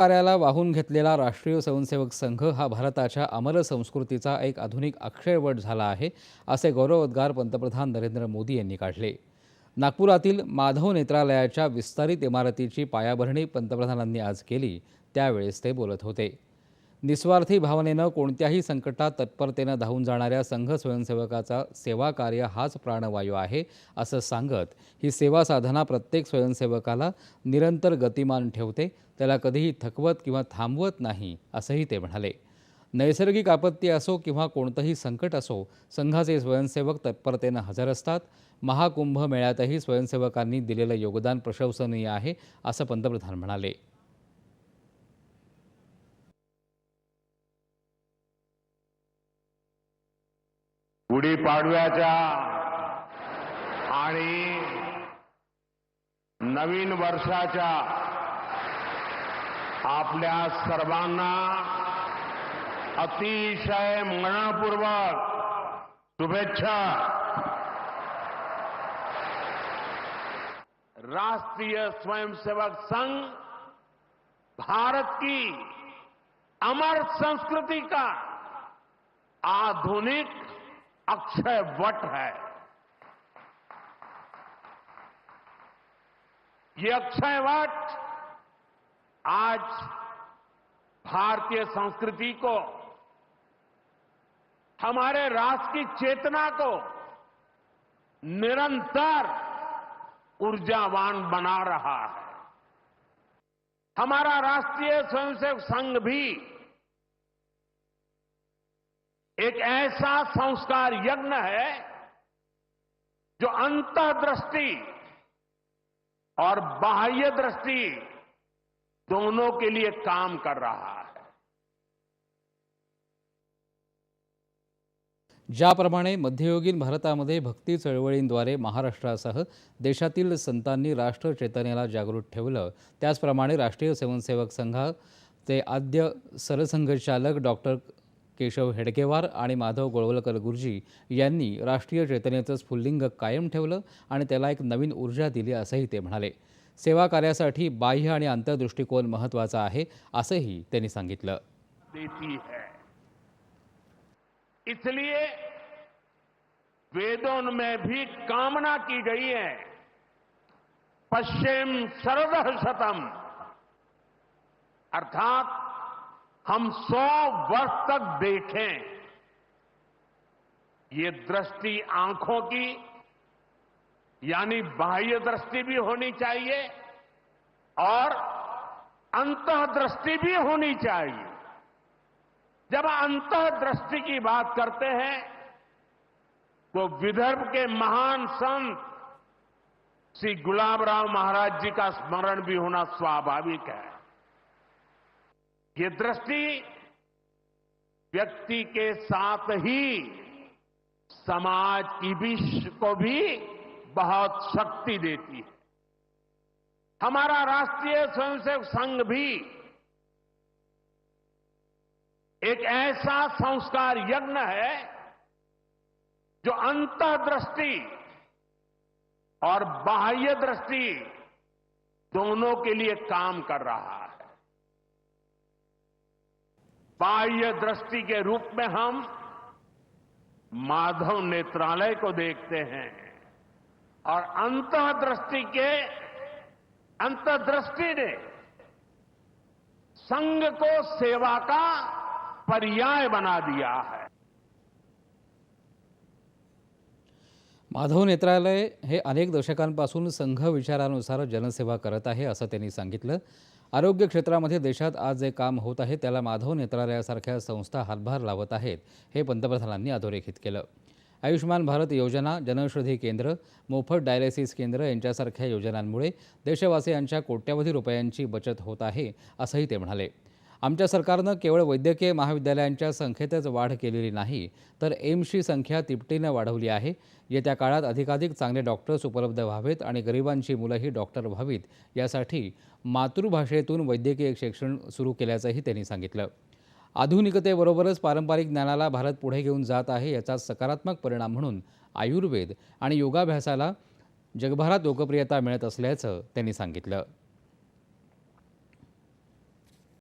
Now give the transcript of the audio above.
कार्याला वाहून घेतलेला राष्ट्रीय स्वयंसेवक संघ हा भारताच्या अमर संस्कृतीचा एक आधुनिक अक्षयवट झाला आहे असे गौरवोद्गार पंतप्रधान नरेंद्र मोदी यांनी काढले. नागपुरातील माधव नेत्रालयाच्या विस्तारित इमारतीची पायाभरणी पंतप्रधानांनी आज केली त्यावेळेस ते बोलत होते. निस्वार्थी भावनेनं कोणत्याही संकटात तत्परतेनं धावून जाणाऱ्या संघ स्वयंसेवकाचा सेवा कार्य हाच प्राणवायू आहे असं सांगत ही सेवा साधना प्रत्येक स्वयंसेवकाला निरंतर गतिमान ठेवते त्याला कधीही थकवत किंवा थांबवत नाही असंही ते म्हणाले. नैसर्गिक आपत्ती असो किंवा कोणतंही संकट असो संघाचे स्वयंसेवक तत्परतेनं हजर असतात. महाकुंभ मेळ्यातही स्वयंसेवकांनी दिलेलं योगदान प्रशंसनीय आहे असं पंतप्रधान म्हणाले. गुढीपाडव्याच्या आणि नवीन वर्षाच्या आपल्या सर्वांना अतिशय मनपूर्वक शुभेच्छा. राष्ट्रीय स्वयंसेवक संघ भारत की अमर संस्कृति का आधुनिक अक्षय वट है। ये अक्षय वट। आज भारतीय संस्कृति को, हमारे राष्ट्र की चेतना को निरंतर ऊर्जावान बना रहा है। हमारा राष्ट्रीय स्वयंसेवक संघ भी एक ऐसा संस्कार यज्ञ है जो अंतर्दृष्टि और बाह्य दृष्टि दोनों के लिए काम कर रहा है। ज्याप्रमाणे मध्ययुगीन भारतामध्ये भक्ती चळवळींद्वारे महाराष्ट्रासह देशातील संतांनी राष्ट्र चैतन्याला जागृत राष्ट्रीय स्वयंसेवक संघाचे आद्य सरसंघचालक डॉक्टर केशव हेडगेवार आणि माधव गोळवलकर गुरुजी यांनी राष्ट्रीय चैतन्याचं स्फुल्लिंग कायम ठेवलं आणि त्याला एक नवीन ऊर्जा दिली असंही ते म्हणाले. सेवा कार्यासाठी बाह्य आणि आंतरदृष्टिकोन महत्त्वाचा आहे असंही त्यांनी सांगितलं. इसलिए वेदों में भी कामना की गई है। पश्चिम शरद शतम अर्थात हम सौ वर्ष तक देखें। ये दृष्टि आँखों की, यानी बाह्य दृष्टि भी होनी चाहिए और अंतर्दृष्टि भी होनी चाहिए। जब अंतर्दृष्टि की बात करते हैं तो विदर्भ के महान संत श्री गुलाबराव महाराज जी का स्मरण भी होना स्वाभाविक है। ये दृष्टि व्यक्ति के साथ ही समाज की भी को भी बहुत शक्ति देती है। हमारा राष्ट्रीय स्वयंसेवक संघ भी एक ऐसा संस्कार यज्ञ है जो अंतर्दृष्टि और बाह्य दृष्टि दोनों के लिए काम कर रहा है। बाह्य दृष्टि के रूप में हम माधव नेत्रालय को देखते हैं और अंतर्दृष्टि के अंतर्दृष्टि ने संघ को सेवा का पर्याय बना दिया है। माधव नेत्रालय हे अनेक दशकांपासून संघ विचारानुसार जनसेवा करत आहे, असं त्यांनी सांगितलं. आरोग्य क्षेत्रामध्ये देशात आज जे काम होत आहे त्याला माधव नेत्रालयासारख्या संस्था हातभार लावत आहेत हे पंतप्रधानांनी अधोरेखित केलं. आयुष्यमान भारत योजना जनौषधी केंद्र मोफत डायलिसिस केंद्र यांच्यासारख्या योजनांमुळे देशवासियांच्या कोट्यवधी रुपयांची बचत होत आहे असंही ते म्हणाले. आमच्या सरकारनं केवळ वैद्यकीय महाविद्यालयांच्या संख्येतच वाढ केलेली नाही तर एम्सची संख्या तिपटीनं वाढवली आहे. येत्या काळात अधिकाधिक चांगले डॉक्टर्स उपलब्ध व्हावेत आणि गरिबांची मुलंही डॉक्टर व्हावीत यासाठी मातृभाषेतून वैद्यकीय शिक्षण सुरू केल्याचंही त्यांनी सांगितलं. आधुनिकतेबरोबरच पारंपरिक ज्ञानाला भारत पुढे घेऊन जात आहे याचा सकारात्मक परिणाम म्हणून आयुर्वेद आणि योगाभ्यासाला जगभरात लोकप्रियता मिळत असल्याचं त्यांनी सांगितलं.